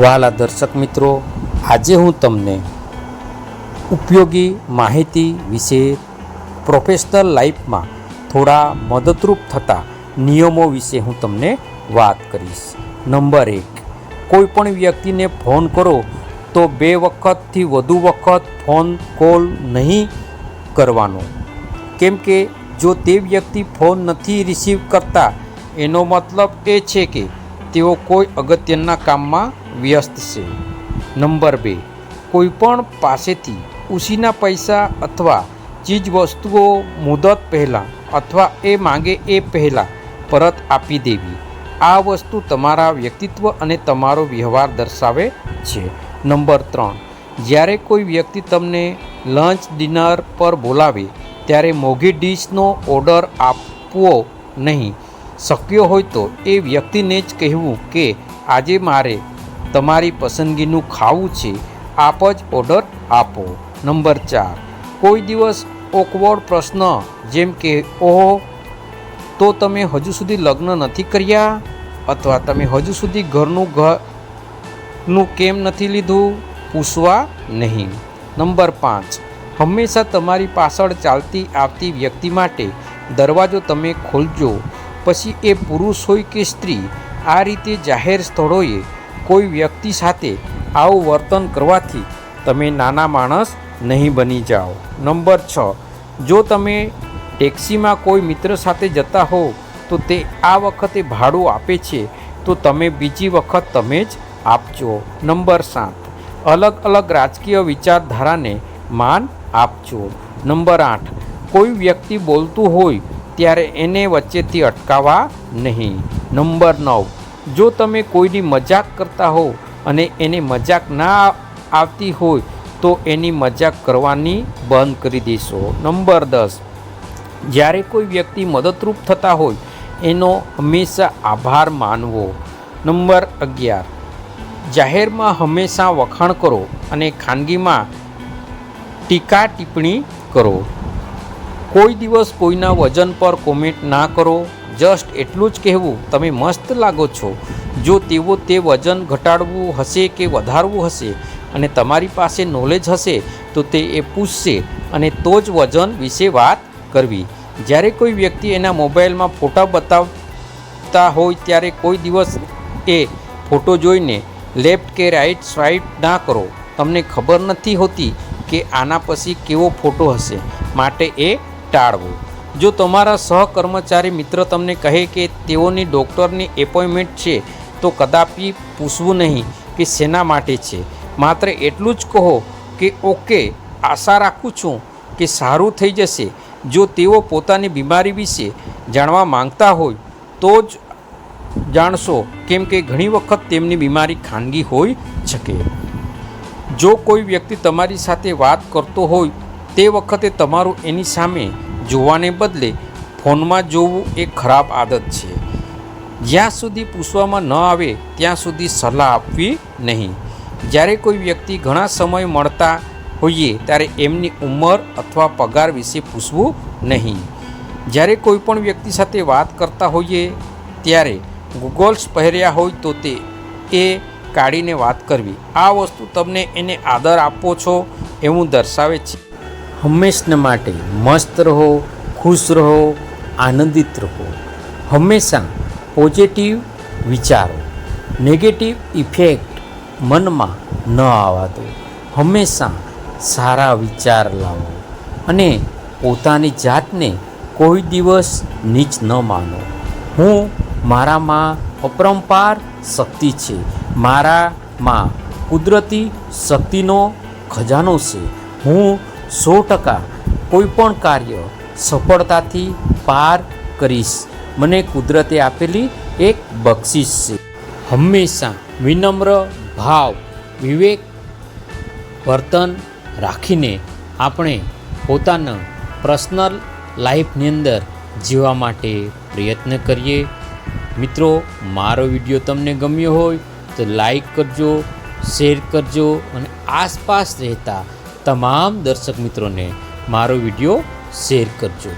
વાલા દર્શક મિત્રો, આજે હું તમને ઉપયોગી માહિતી વિશે પ્રોફેશનલ લાઈફમાં થોડા મદદરૂપ થતા નિયમો વિશે હું તમને વાત કરીશ. નંબર એક, કોઈ પણ વ્યક્તિને ફોન કરો તો બે વખતથી વધુ વખત ફોન કોલ નહીં કરવાનો. કેમ કે જો તે વ્યક્તિ ફોન નથી રિસીવ કરતા, એનો મતલબ એ છે કે તેઓ કોઈ અગત્યના કામમાં વ્યસ્ત છે. નંબર બે કોઈ પણ પાસેથી ઉસીના પૈસા અથવા ચીજવસ્તુઓ મુદત પહેલાં અથવા એ માંગે એ પહેલાં પરત આપી દેવી. આ વસ્તુ તમારા વ્યક્તિત્વ અને તમારો વ્યવહાર દર્શાવે છે. નંબર ત્રણ, જ્યારે કોઈ વ્યક્તિ તમને લંચ, ડિનર પર બોલાવે, ત્યારે મોઘી ડીશનો ઓર્ડર આપવો નહીં. શક્ય હોય તો એ વ્યક્તિને જ કહેવું કે આજે મારે તમારી પસંદગીનું ખાવું છે, આપ જ ઓર્ડર આપો. નંબર ચાર, કોઈ દિવસ ઓકવર્ડ પ્રશ્ન જેમ કે, ઓહો, તો તમે હજુ સુધી લગ્ન નથી કર્યા? અથવા તમે હજુ સુધી ઘરનું ઘરનું કેમ નથી લીધું? પૂછવા નહીં. નંબર પાંચ, હંમેશા તમારી પાછળ ચાલતી આવતી વ્યક્તિ માટે દરવાજો તમે ખોલજો. પછી એ પુરુષ હોય કે સ્ત્રી, આ રીતે જાહેર સ્થળોએ કોઈ વ્યક્તિ સાથે આવું વર્તન કરવાથી તમે નાના માણસ નહીં બની જાઓ. નંબર છ, જો તમે ટેક્સીમાં કોઈ મિત્ર સાથે જતા હો તો તે આ વખતે ભાડું આપે છે, તો તમે બીજી વખત તમે જ આપજો. નંબર સાત, અલગ અલગ રાજકીય વિચારધારાને માન આપજો. નંબર આઠ, કોઈ વ્યક્તિ બોલતું હોય, ત્યારે એને વચ્ચેથી અટકાવવા નહીં. નંબર નવ જો તમે કોઈની મજાક કરતા હો અને એને મજાક ના આવતી હોય, તો એની મજાક કરવાની બંધ કરી દેશો. નંબર દસ. જ્યારે કોઈ વ્યક્તિ મદદરૂપ થતા હોય, એનો હંમેશા આભાર માનવો. નંબર અગિયાર. જાહેરમાં હંમેશા વખાણ કરો અને ખાનગીમાં ટીકા ટિપ્પણી કરો. કોઈ દિવસ કોઈના વજન પર કોમેન્ટ ના કરો. જસ્ટ એટલું જ કહેવું, તમે મસ્ત લાગો છો. જો તેઓ તે વજન ઘટાડવું હશે કે વધારવું હશે અને તમારી પાસે નોલેજ હશે, તો તે એ પૂછશે અને તો જ વજન વિશે વાત કરવી. જ્યારે કોઈ વ્યક્તિ એના મોબાઈલમાં ફોટા બતાવતા હોય, ત્યારે કોઈ દિવસ એ ફોટો જોઈને લેફ્ટ કે રાઈટ સ્વાઇપ ના કરો. તમને ખબર નથી હોતી કે આના પછી કેવો ફોટો હશે. માટે એ ટાળવો. જો તમારા સહકર્મચારી મિત્ર તમને કહે કે તેઓની ડૉક્ટરની એપોઇન્ટમેન્ટ છે, તો કદાપી પૂછવું નહીં કે શેના માટે છે. માત્ર એટલું જ કહો કે ઓકે, આશા રાખું છું કે સારું થઈ જશે. જો તેઓ પોતાની બીમારી વિશે જાણવા માંગતા હોય, તો જ જાણશો, કેમ કે ઘણી વખત તેમની બીમારી ખાનગી હોઈ શકે. જો કોઈ વ્યક્તિ તમારી સાથે વાત કરતો હોય, તે વખતે તમારું એની સામે જોવાને બદલે ફોનમાં જોવું એ ખરાબ આદત છે. જ્યાં સુધી પૂછવામાં ન આવે ત્યાં સુધી સલાહ આપવી નહીં. જ્યારે કોઈ વ્યક્તિ ઘણા સમય મળતા હોઈએ ત્યારે એમની ઉંમર અથવા પગાર વિશે પૂછવું નહીં. જ્યારે કોઈ પણ વ્યક્તિ સાથે વાત કરતા હોઈએ ત્યારે ગૂગલ્સ પહેર્યા હોય તો તે એ કાઢીને વાત કરવી. આ વસ્તુ તમને એને આદર આપો છો એવું દર્શાવે છે. હંમેશને માટે મસ્ત રહો, ખુશ રહો, આનંદિત રહો. હંમેશા પોઝિટિવ વિચારો. નેગેટિવ ઇફેક્ટ મનમાં ન આવવા દો. હંમેશા સારા વિચાર લાવો અને પોતાની જાતને કોઈ દિવસ નીચ ન માનો. હું મારામાં અપરંપાર શક્તિ છે. મારામાં કુદરતી શક્તિનો ખજાનો છે. હું સો ટકા કોઈપણ કાર્ય સફળતાથી પાર કરીશ. મને કુદરતે આપેલી એક બક્ષિસ છે. હંમેશા વિનમ્ર ભાવ, વિવેક, વર્તન રાખીને આપણે પોતાના પર્સનલ લાઈફની અંદર જીવવા માટે પ્રયત્ન કરીએ. મિત્રો, મારો વીડિયો તમને ગમ્યો હોય તો લાઈક કરજો, શેર કરજો અને આસપાસ રહેતા તમામ દર્શક મિત્રોને મારો વીડિયો શેર કરજો.